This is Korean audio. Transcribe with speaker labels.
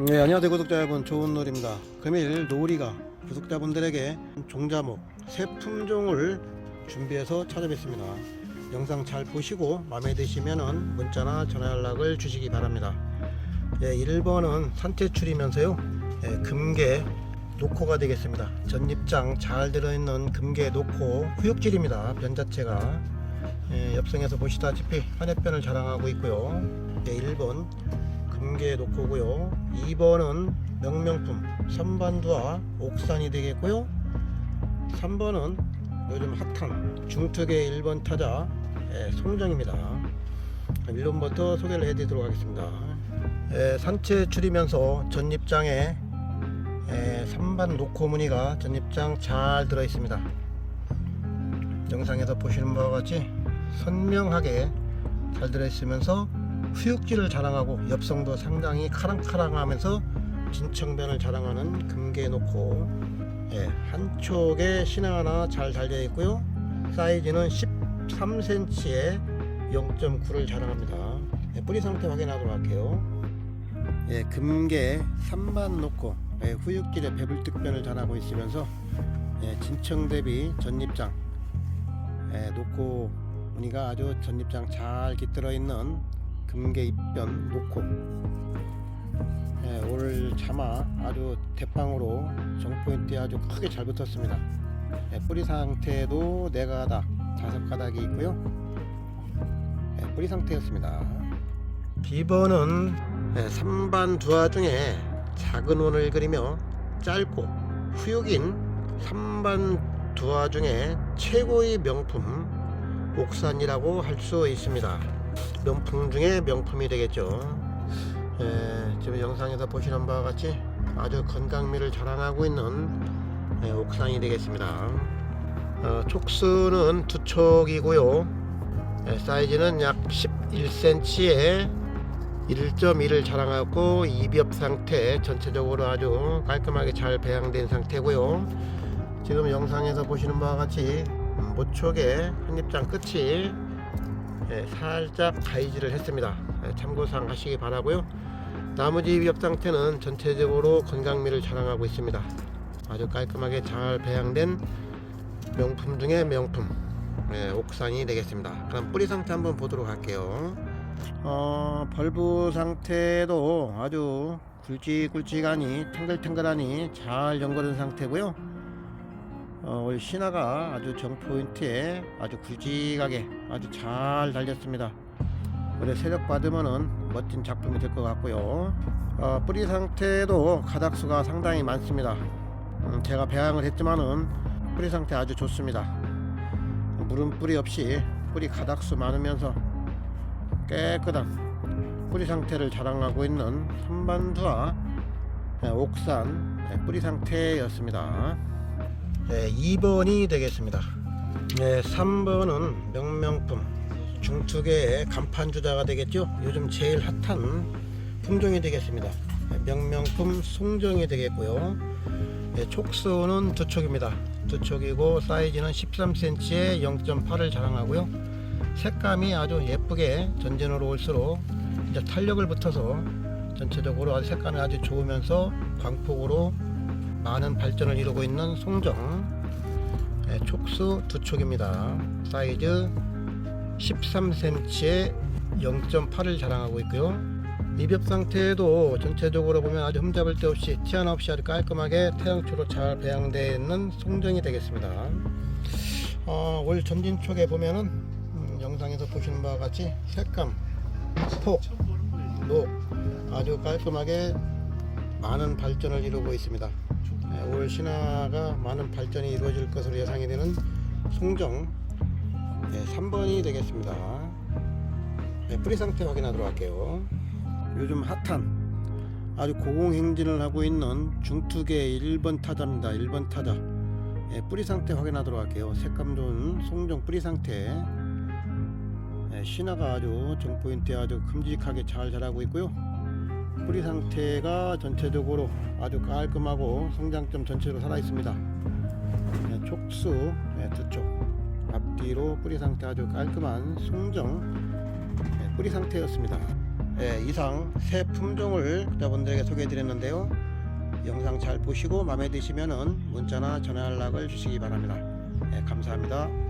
Speaker 1: 네, 안녕하세요 구독자 여러분. 좋은 놀입니다. 금일 놀이가 구독자분들에게 종자목 새 품종을 준비해서 찾아뵙습니다. 영상 잘 보시고 마음에 드시면 문자나 전화 연락을 주시기 바랍니다. 예, 1번은 산채출이면서요. 예, 금계 노코가 되겠습니다. 전입장 잘 들어있는 금계 노코 후육질입니다. 변 자체가. 예, 옆성에서 보시다시피 한해변을 자랑하고 있고요. 예, 1번 금계 놓고고요. 2번은 명명품 선반두와 옥산이 되겠고요. 3번은 요즘 핫한 중특의 1번 타자 예, 송정입니다. 1번부터 소개를 해드리도록 하겠습니다. 예, 산채 줄이면서 전입장에 예, 3반 노코 무늬가 전입장 잘 들어 있습니다. 영상에서 보시는 바와 같이 선명하게 잘 들어 있으면서 후육질을 자랑하고 엽성도 상당히 카랑카랑하면서 진청변을 자랑하는 금계 놓고 예, 한쪽에 신화 하나 잘 달려 있고요. 사이즈는 13cm에 0.9를 자랑합니다. 예, 뿌리 상태 확인하도록 할게요. 예, 금계 3반 놓고 예, 후육질의 배불특변을 자랑하고 있으면서 예, 진청 대비 전입장 예, 놓고 무늬가 아주 전입장 잘 깃들어 있는 금계 입변 놓고. 예, 올 자마 아주 대빵으로 정포인트에 아주 크게 잘 붙었습니다. 예, 뿌리 상태도 네 가닥 다섯 가닥이 있고요. 예, 뿌리 상태였습니다. 비번은 예, 3반 두화 중에 작은 원을 그리며 짧고 후육인 3반 두화 중에 최고의 명품 옥산이라고 할 수 있습니다 명품 중에 명품이 되겠죠. 예, 지금 영상에서 보시는 바와 같이 아주 건강미를 자랑하고 있는 예, 옥상이 되겠습니다. 어, 촉수는 두 촉이고요. 예, 사이즈는 약 11cm에 1.1을 자랑하고 이비업 상태 전체적으로 아주 깔끔하게 잘 배양된 상태고요. 지금 영상에서 보시는 바와 같이 모촉의 한입장 끝이 예, 살짝 가이지를 했습니다. 예, 참고사항 하시기 바라고요. 나머지 위협 상태는 전체적으로 건강미를 자랑하고 있습니다. 아주 깔끔하게 잘 배양된 명품 중의 명품 예, 옥산이 되겠습니다. 그럼 뿌리 상태 한번 보도록 할게요. 어, 벌브 상태도 아주 굵직굵직하니 탱글탱글하니 잘 연결된 상태고요. 어, 올 신화가 아주 정포인트에 아주 굵직하게 아주 잘 달렸습니다. 올해 세력 받으면은 멋진 작품이 될 것 같고요. 어, 뿌리 상태도 가닥수가 상당히 많습니다. 음, 제가 배양을 했지만은 뿌리 상태 아주 좋습니다. 물은 뿌리 없이 뿌리 가닥수 많으면서 깨끗한 뿌리 상태를 자랑하고 있는 선반두와 예, 옥산 예, 뿌리 상태였습니다. 네, 2번이 되겠습니다. 네, 3번은 명명품 중투계의 간판 주자가 되겠죠. 요즘 제일 핫한 품종이 되겠습니다. 네, 명명품 송정이 되겠고요. 네, 촉수는 두 촉입니다. 두 촉이고 사이즈는 13cm에 0.8을 자랑하고요. 색감이 아주 예쁘게 전진으로 올수록 이제 탄력을 붙어서 전체적으로 색감이 아주 좋으면서 광폭으로 많은 발전을 이루고 있는 송정 예, 촉수 두 촉입니다. 사이즈 13cm에 0.8을 자랑하고 있고요. 입엽 상태도 전체적으로 보면 아주 흠잡을 데 없이 티 하나 없이 아주 깔끔하게 태양초로 잘 배양되어 있는 송정이 되겠습니다. 어, 올 전진 쪽에 보면은 음, 영상에서 보시는 바와 같이 색감, 폭, 녹 아주 깔끔하게 많은 발전을 이루고 있습니다. 네, 올 신화가 많은 발전이 이루어질 것으로 예상이 되는 송정 네, 3번이 되겠습니다. 네, 뿌리 상태 확인하도록 할게요. 요즘 핫한 아주 고공행진을 하고 있는 중투계 1번 타자입니다. 1번 타자. 네, 뿌리 상태 확인하도록 할게요. 색감 좋은 송정 뿌리 상태. 네, 신화가 아주 정포인트에 아주 큼직하게 잘 자라고 있고요. 뿌리 상태가 전체적으로 아주 깔끔하고 성장점 전체로 살아 있습니다. 네, 촉수 네, 두쪽 앞뒤로 뿌리 상태 아주 깔끔한 송정 네, 뿌리 상태였습니다. 예, 이상 새 품종을 여러분들에게 소개해 드렸는데요. 영상 잘 보시고 마음에 드시면은 문자나 전화 연락을 주시기 바랍니다. 예, 감사합니다.